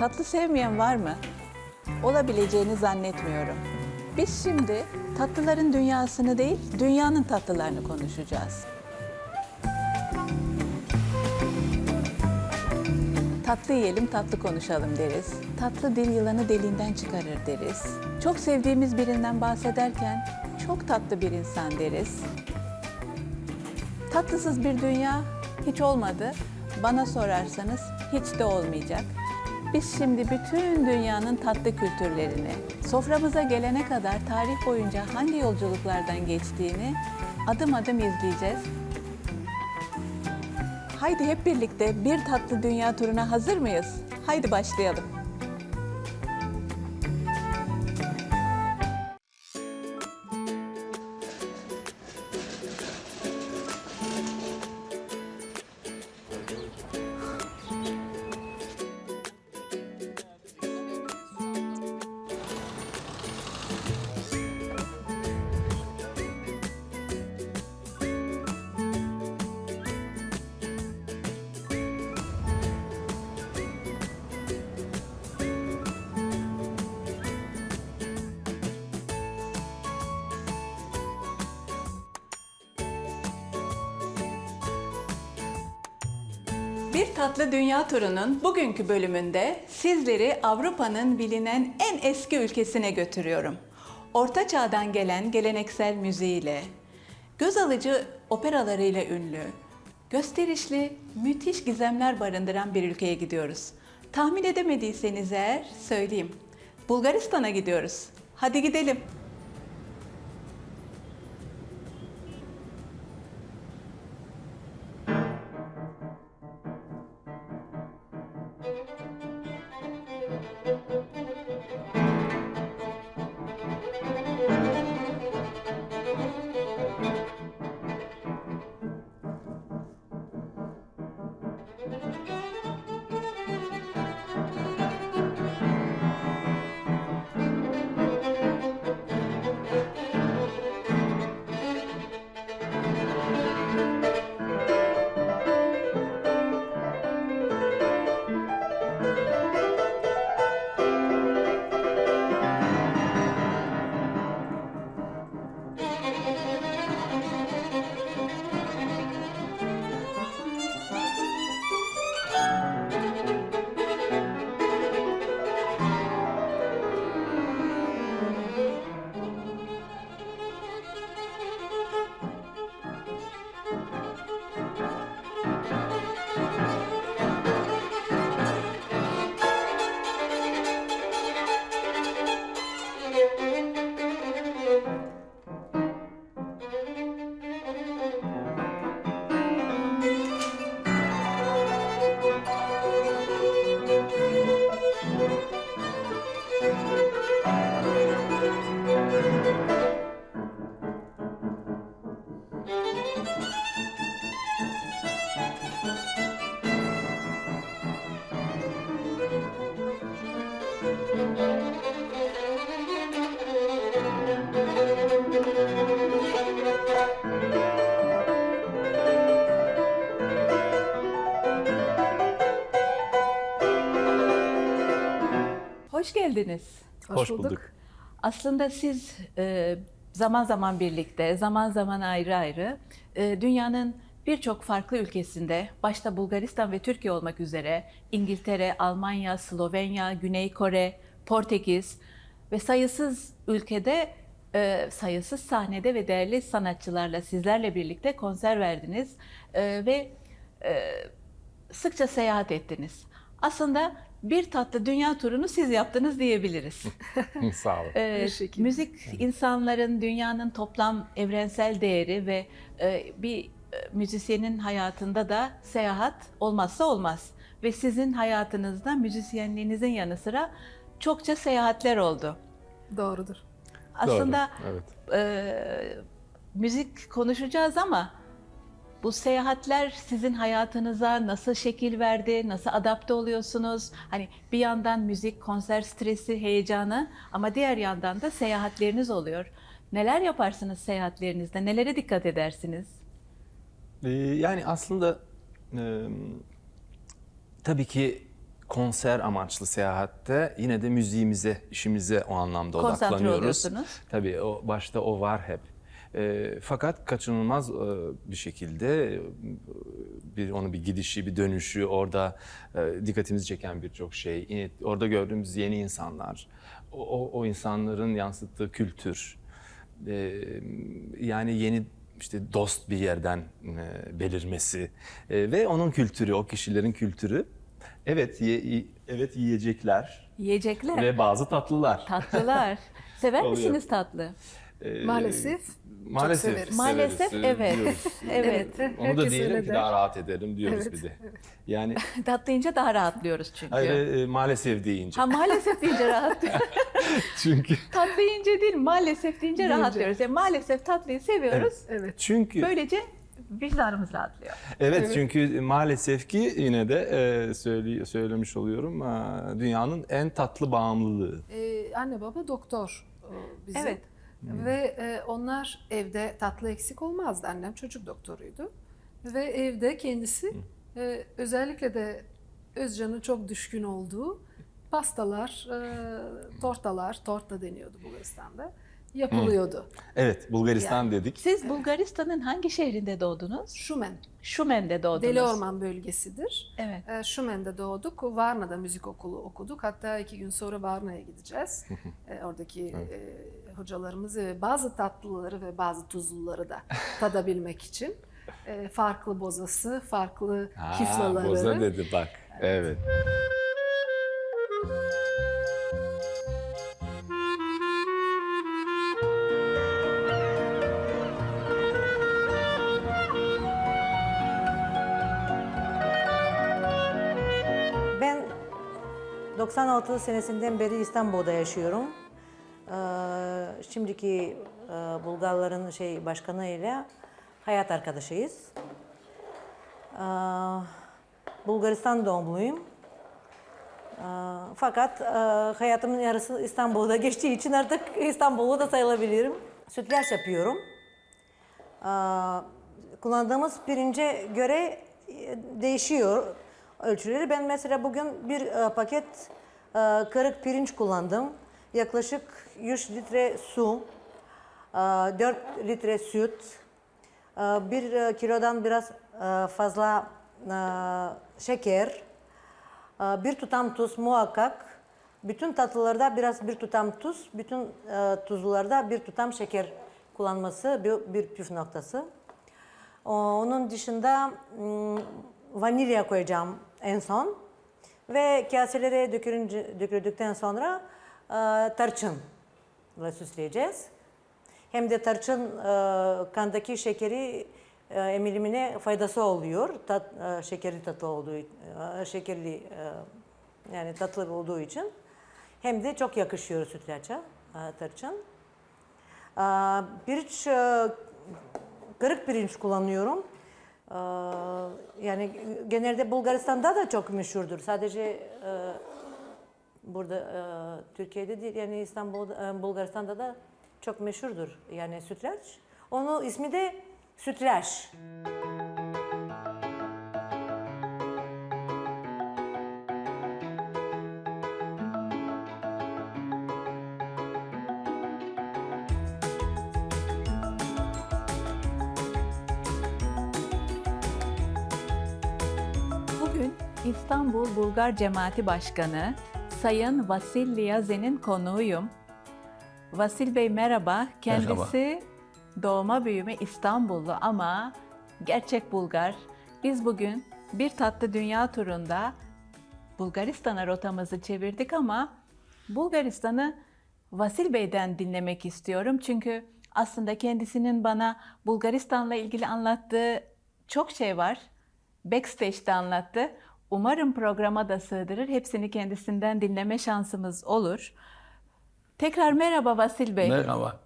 Tatlı sevmeyen var mı? Olabileceğini zannetmiyorum. Biz şimdi tatlıların dünyasını değil, dünyanın tatlılarını konuşacağız. Tatlı yiyelim, tatlı konuşalım deriz. Tatlı dil yılanı deliğinden çıkarır deriz. Çok sevdiğimiz birinden bahsederken çok tatlı bir insan deriz. Tatlısız bir dünya hiç olmadı. Bana sorarsanız hiç de olmayacak. Biz şimdi bütün dünyanın tatlı kültürlerini, soframıza gelene kadar tarih boyunca hangi yolculuklardan geçtiğini adım adım izleyeceğiz. Haydi hep birlikte bir tatlı dünya turuna hazır mıyız? Haydi başlayalım. Bir Tatlı Dünya Turu'nun bugünkü bölümünde sizleri Avrupa'nın bilinen en eski ülkesine götürüyorum. Orta Çağ'dan gelen geleneksel müziğiyle, göz alıcı operalarıyla ünlü, gösterişli, müthiş gizemler barındıran bir ülkeye gidiyoruz. Tahmin edemediyseniz eğer söyleyeyim. Bulgaristan'a gidiyoruz. Hadi gidelim. Hoş geldiniz. Hoş, bulduk. Aslında siz e, zaman zaman birlikte, zaman zaman ayrı ayrı e, dünyanın birçok farklı ülkesinde, başta Bulgaristan ve Türkiye olmak üzere İngiltere, Almanya, Slovenya, Güney Kore, Portekiz ve sayısız ülkede, e, sayısız sahnede ve değerli sanatçılarla sizlerle birlikte konser verdiniz E, ve e, sıkça seyahat ettiniz. Aslında bir tatlı dünya turunu siz yaptınız diyebiliriz. Sağ olun. Ee, müzik insanların dünyanın toplam evrensel değeri ve e, bir e, müzisyenin hayatında da seyahat olmazsa olmaz. Ve sizin hayatınızda müzisyenliğinizin yanı sıra çokça seyahatler oldu. Doğrudur. Aslında Doğru, evet. e, müzik konuşacağız ama bu seyahatler sizin hayatınıza nasıl şekil verdi, nasıl adapte oluyorsunuz? Hani bir yandan müzik, konser stresi, heyecanı ama diğer yandan da seyahatleriniz oluyor. Neler yaparsınız seyahatlerinizde? Nelere dikkat edersiniz? Ee, yani aslında e, tabii ki konser amaçlı seyahatte yine de müziğimize, işimize o anlamda Konsantre odaklanıyoruz. oluyorsunuz. Tabii o başta o var hep. E, fakat kaçınılmaz e, bir şekilde e, bir onu bir gidişi, bir dönüşü, orada e, dikkatimizi çeken birçok şey, yine orada gördüğümüz yeni insanlar, o, o, o insanların yansıttığı kültür, e, yani yeni işte dost bir yerden e, belirmesi e, ve onun kültürü, o kişilerin kültürü. Evet, ye- evet yiyecekler Yiyecekler, ve bazı tatlılar. tatlılar. Sever misiniz tatlı? E, Maalesef. Maalesef. severiz. Maalesef, severiz, e, evet. diyoruz. Evet. Evet. Onu da herkes diyelim öyle ki der. daha rahat edelim diyoruz Evet, bir de. Yani Tatlı yiyince daha rahatlıyoruz çünkü. hayır, e, maalesef deyince. Ha maalesef deyince rahat. Çünkü tatlı yiyince değil maalesef deyince Deyince. rahatlıyoruz. Yani maalesef tatlıyı seviyoruz. Evet. çünkü Böylece vicdanımız rahatlıyor. Evet, çünkü maalesef ki yine de e, söyle, söylemiş oluyorum e, dünyanın en tatlı bağımlılığı. Ee, anne baba doktor e, bizim. Evet. Ve e, onlar evde tatlı eksik olmazdı. Annem çocuk doktoruydu. Ve evde kendisi e, özellikle de Özcan'ın çok düşkün olduğu pastalar, e, tortalar, torta deniyordu Bulgaristan'da, yapılıyordu. Evet, Bulgaristan dedik. Siz Bulgaristan'ın hangi şehrinde doğdunuz? Şumen, Şumen'de doğdunuz. Deli Orman bölgesidir. Evet. E, Şumen'de doğduk. Varna'da müzik okulu okuduk. Hatta iki gün sonra Varna'ya gideceğiz. E, oradaki e, hocalarımızı ve bazı tatlıları ve bazı tuzluları da tadabilmek için. E, farklı bozası, farklı Aa, kiflaları. Boza dedi bak. Evet. Ben 96 senesinden beri İstanbul'da yaşıyorum. Ee, şimdiki e, Bulgarların şey başkanı ile hayat arkadaşıyız. Ee, Bulgaristan doğumluyum. Ee, fakat e, hayatımın yarısı İstanbul'da geçtiği için artık İstanbul'da da sayılabilirim. Sütlaç yapıyorum. Ee, kullandığımız pirince göre e, değişiyor ölçüleri. Ben mesela bugün bir e, paket e, kırık pirinç kullandım. Yaklaşık 100 litre su, e, 4 litre süt, e, bir e, kilodan biraz e, fazla e, şeker, e, bir tutam tuz muhakkak. Bütün tatlılarda biraz bir tutam tuz, bütün e, tuzlularda bir tutam şeker kullanması bir, püf noktası. Onun dışında vanilya koyacağım en son. Ve kaselere dökülünce, döküldükten sonra e, tarçınla süsleyeceğiz. Hem de tarçın e, kandaki şekeri e, emilimine faydası oluyor. Tat, e, şekeri tatlı olduğu, e, şekerli e, yani tatlı olduğu için. Hem de çok yakışıyor sütlaça e, tarçın. E, pirinç, e, kırık pirinç kullanıyorum. E, yani genelde Bulgaristan'da da çok meşhurdur. Sadece e, burada e, Türkiye'de değil yani İstanbul'da, e, Bulgaristan'da da çok meşhurdur yani sütlaç. Onun ismi de sütlaç. Bugün İstanbul Bulgar Cemaati Başkanı Sayın Vasil Liyaze'nin konuğuyum. Vasil Bey merhaba. Kendisi doğma büyüme İstanbullu ama gerçek Bulgar. Biz bugün bir tatlı dünya turunda Bulgaristan'a rotamızı çevirdik ama Bulgaristan'ı Vasil Bey'den dinlemek istiyorum. Çünkü aslında kendisinin bana Bulgaristan'la ilgili anlattığı çok şey var. Backstage'de anlattı. Umarım programa da sığdırır. Hepsini kendisinden dinleme şansımız olur. Tekrar merhaba Vasil Bey. Merhaba.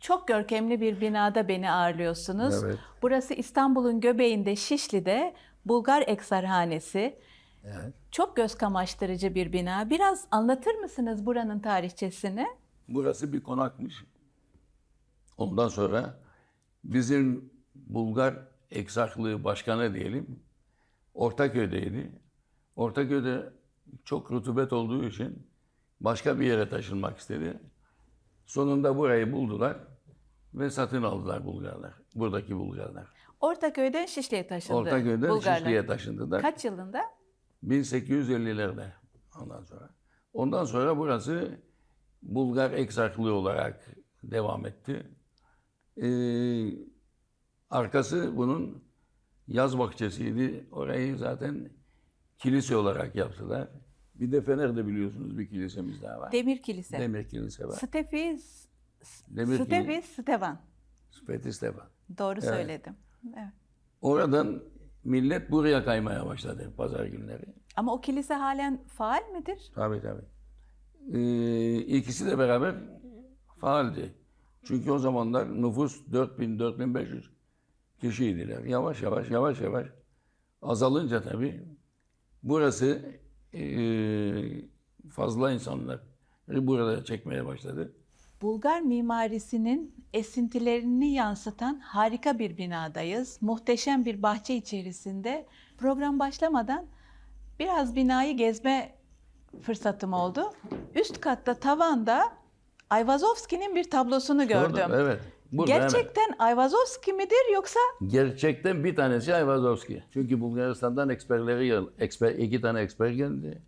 Çok görkemli bir binada beni ağırlıyorsunuz. Evet. Burası İstanbul'un göbeğinde Şişli'de Bulgar Eksarhanesi. Evet. Çok göz kamaştırıcı bir bina. Biraz anlatır mısınız buranın tarihçesini? Burası bir konakmış. Ondan sonra bizim Bulgar Eksaklığı Başkanı diyelim Ortaköy'deydi. Ortaköy'de çok rutubet olduğu için başka bir yere taşınmak istedi. Sonunda burayı buldular ve satın aldılar Bulgarlar. Buradaki Bulgarlar. Ortaköy'den Şişli'ye taşındı. Ortaköy'den Bulgarlar. Şişli'ye taşındılar. Kaç yılında? 1850'lerde ondan sonra. Ondan sonra burası Bulgar eksarklığı olarak devam etti. Ee, arkası bunun yaz bahçesiydi. Orayı zaten kilise olarak yaptılar. Bir de Fener'de biliyorsunuz bir kilisemiz daha var. Demir Kilise. Demir kilise var. Stefi, Demir Stefi kilise. Stevan. Fethi Stefan. Doğru söyledim. Evet. Oradan millet buraya kaymaya başladı pazar günleri. Ama o kilise halen faal midir? Tabii tabii. Ee, ikisi de beraber faaldi. Çünkü o zamanlar nüfus 4000-4500 kişiydiler. Yavaş yavaş yavaş yavaş azalınca tabii burası ee, fazla insanlar burada çekmeye başladı. Bulgar mimarisinin esintilerini yansıtan harika bir binadayız. Muhteşem bir bahçe içerisinde. Program başlamadan biraz binayı gezme fırsatım oldu. Üst katta tavanda Ayvazovski'nin bir tablosunu gördüm. Orada, evet. Burada hemen. Gerçekten Ayvazovski midir yoksa Gerçekten bir tanesi Ayvazovski. Çünkü Bulgaristan'dan eksperleri eksper, iki tane eksper geldi.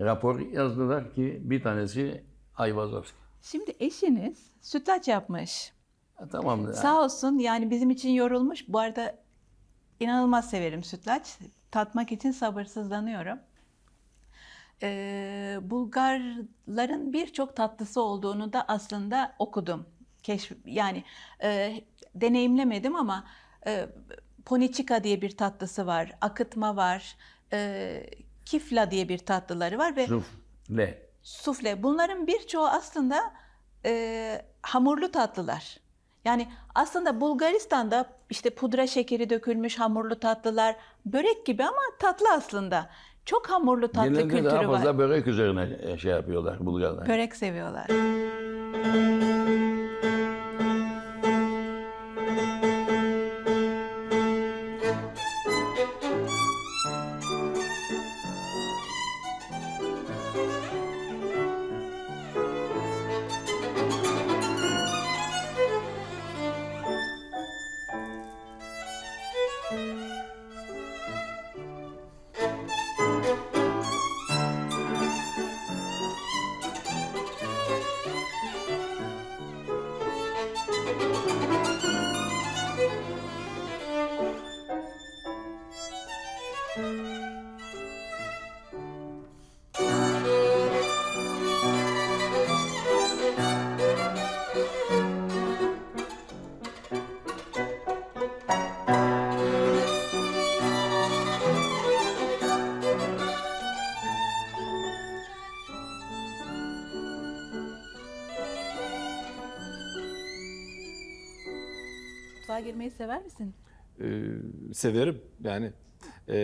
Rapor yazdılar ki bir tanesi Ayvazovski. şimdi eşiniz sütlaç yapmış. Ha, tamam. Sağ olsun yani bizim için yorulmuş. Bu arada inanılmaz severim sütlaç. Tatmak için sabırsızlanıyorum. Ee, Bulgarların birçok tatlısı olduğunu da aslında okudum. Keşf yani e, deneyimlemedim ama e, poniçika diye bir tatlısı var, akıtma var, e, kifla diye bir tatlıları var ve Sufle. sufle. Bunların birçoğu aslında e, hamurlu tatlılar. Yani aslında Bulgaristan'da işte pudra şekeri dökülmüş hamurlu tatlılar, börek gibi ama tatlı aslında. Çok hamurlu tatlı Genelde kültürü daha fazla var. börek üzerine şey yapıyorlar Bulgarlar. Börek seviyorlar. Sever misin? Ee, severim yani. Ee,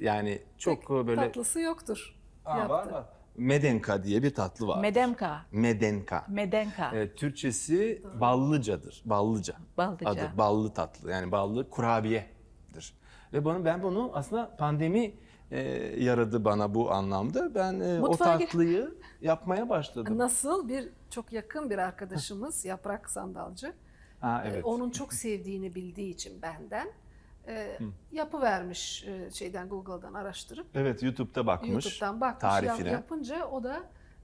yani çok Pek böyle... tatlısı yoktur. Aa, var var. Medenka diye bir tatlı var. Medemka. Medenka. Medenka. Ee, Türkçesi ballıcadır. Ballıca. Ballıca. Adı ballı tatlı. Yani ballı kurabiyedir. Ve bunu ben bunu aslında pandemi e, yaradı bana bu anlamda. Ben e, o tatlıyı yapmaya başladım. Nasıl bir çok yakın bir arkadaşımız Yaprak Sandalcı. Ha e, evet. Onun çok sevdiğini bildiği için benden e, yapı vermiş şeyden Google'dan araştırıp Evet YouTube'da bakmış. YouTube'dan bakmış yap- tarifine. yapınca o da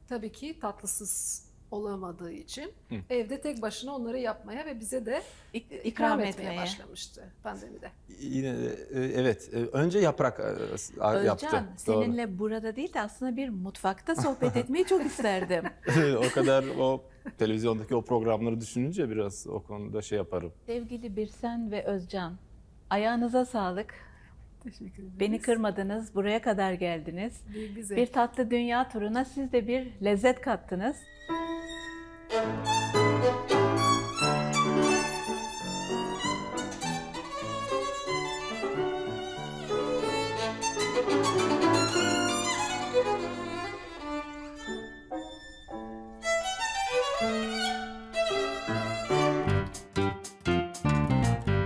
tabii ki tatlısız olamadığı için evde tek başına onları yapmaya ve bize de İk- ikram, ikram etmeye etmeye. başlamıştı pandemide. Yine de, e, evet e, önce yaprak e, a- yaptı. Özcan, Doğru. seninle burada değil de aslında bir mutfakta sohbet etmeyi çok isterdim. o kadar o televizyondaki o programları düşününce biraz o konuda şey yaparım. Sevgili Birsen ve Özcan, ayağınıza sağlık. Teşekkür ederim. Beni kırmadınız, buraya kadar geldiniz. Bir. Bir tatlı dünya turuna siz de bir lezzet kattınız. thank you